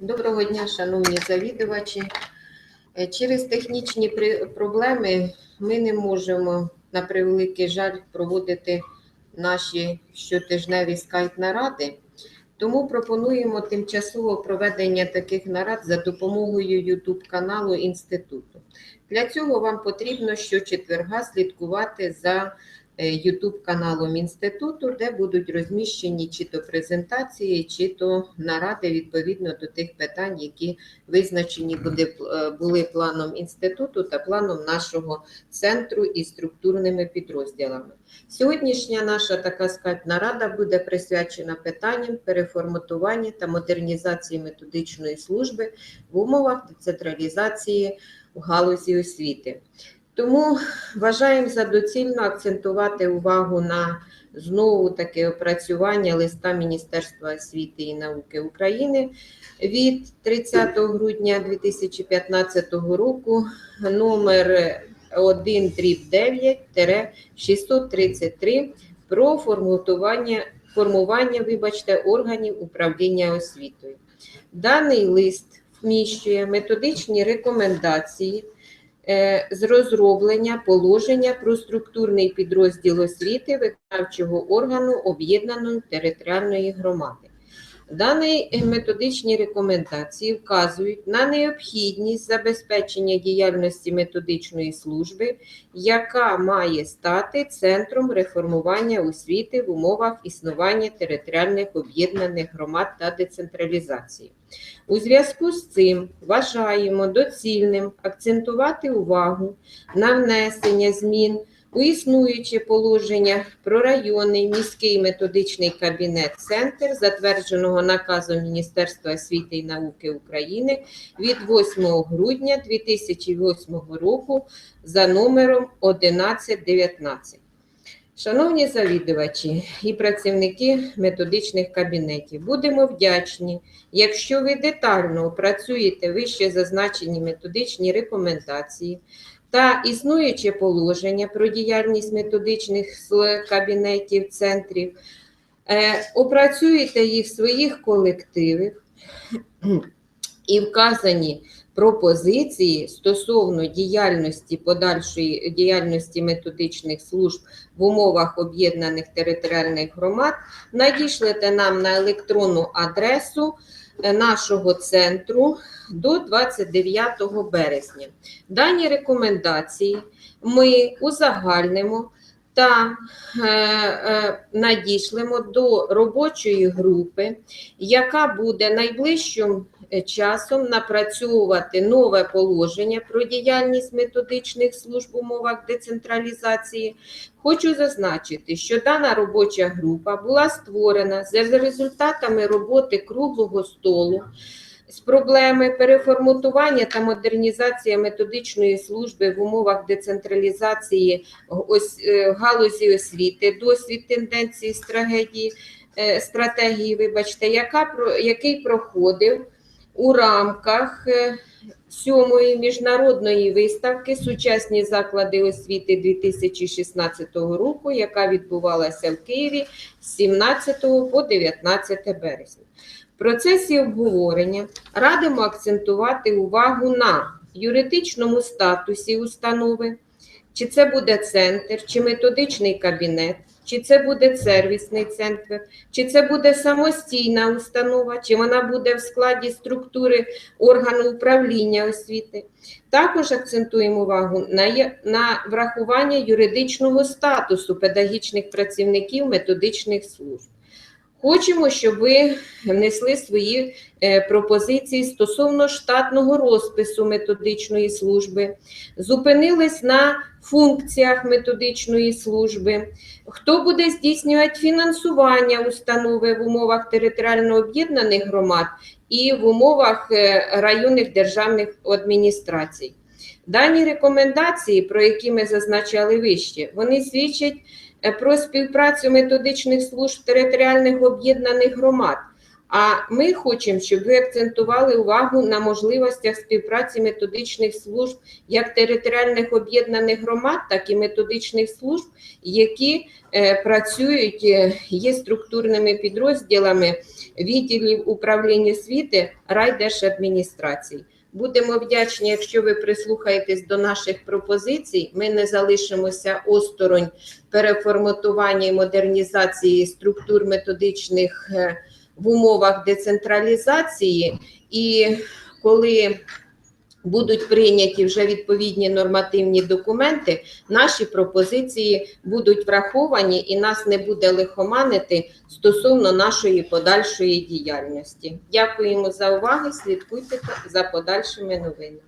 Доброго дня, шановні завідувачі. Е, Через технічні проблеми ми не можемо, на превеликий жаль, проводити наші щотижневі скайп-наради. Тому пропонуємо тимчасово проведення таких нарад за допомогою YouTube каналу інституту. Для цього вам потрібно щочетверга слідкувати за YouTube каналом інституту, де будуть розміщені чи то презентації, чи то наради відповідно до тих питань, які визначені буде, е, були планом інституту та планом нашого центру і структурними підрозділами. Сьогоднішня наша така скайп-нарада буде присвячена питанням переформатування та модернізації методичної служби в умовах децентралізації в галузі освіти. Тому вважаємо за доцільно акцентувати увагу на знову таке опрацювання листа Міністерства освіти і науки України від 30 грудня 2015 року номер 1 9 633 про формування, формування вибачте, органів управління освітою. Даний лист вміщує методичні рекомендації з розроблення положення про структурний підрозділ освіти виконавчого органу об'єднаної територіальної громади. Дані методичні рекомендації вказують на необхідність забезпечення діяльності методичної служби, яка має стати центром реформування освіти в умовах існування територіальних об'єднаних громад та децентралізації. У зв'язку з цим вважаємо доцільним акцентувати увагу на внесення змін у існуюче положення про районний міський методичний кабінет Центр, затвердженого наказом Міністерства освіти і науки України від 8 грудня 2008 року за номером 1119. Шановні завідувачі і працівники методичних кабінетів, будемо вдячні, якщо ви детально опрацюєте вище зазначені методичні рекомендації та існуюче положення про діяльність методичних кабінетів, центрів, е, опрацюєте їх в своїх колективах і вказані пропозиції стосовно діяльності подальшої діяльності методичних служб в умовах об'єднаних територіальних громад, надішлете нам на електронну адресу нашого центру до 29 березня. Дані рекомендації ми узагальнимо та е, е, надішлемо до робочої групи, яка буде найближчим е, часом напрацьовувати нове положення про діяльність методичних служб в умовах децентралізації. Хочу зазначити, що дана робоча група була створена за результатами роботи круглого столу з проблеми переформатування та модернізації методичної служби в умовах децентралізації ось, е, галузі освіти, досвід тенденції стратегії, е, стратегії, вибачте, яка, який проходив у рамках е, сьомої міжнародної виставки Сучасні заклади освіти 2016 року, яка відбувалася в Києві з 17 по 19 березня. Процесі обговорення радимо акцентувати увагу на юридичному статусі установи, чи це буде центр, чи методичний кабінет, чи це буде сервісний центр, чи це буде самостійна установа, чи вона буде в складі структури органу управління освіти. Також акцентуємо увагу на, на врахування юридичного статусу педагогічних працівників методичних служб. Хочемо, щоб ви внесли свої е, пропозиції стосовно штатного розпису методичної служби, зупинились на функціях методичної служби, хто буде здійснювати фінансування установи в умовах територіально об'єднаних громад і в умовах е, районних державних адміністрацій. Дані рекомендації, про які ми зазначали вище, вони свідчать про співпрацю методичних служб територіальних об'єднаних громад, А ми хочемо, щоб ви акцентували увагу на можливостях співпраці методичних служб як територіальних об'єднаних громад, так і методичних служб, які е, працюють, е, є структурними підрозділами відділів управління освіти райдержадміністрацій. Будемо вдячні, якщо ви прислухаєтесь до наших пропозицій. Ми не залишимося осторонь переформатування і модернізації структур методичних е, в умовах децентралізації. І коли будуть прийняті вже відповідні нормативні документи, наші пропозиції будуть враховані і нас не буде лихоманити стосовно нашої подальшої діяльності. Дякуємо за увагу. Слідкуйте за подальшими новинами.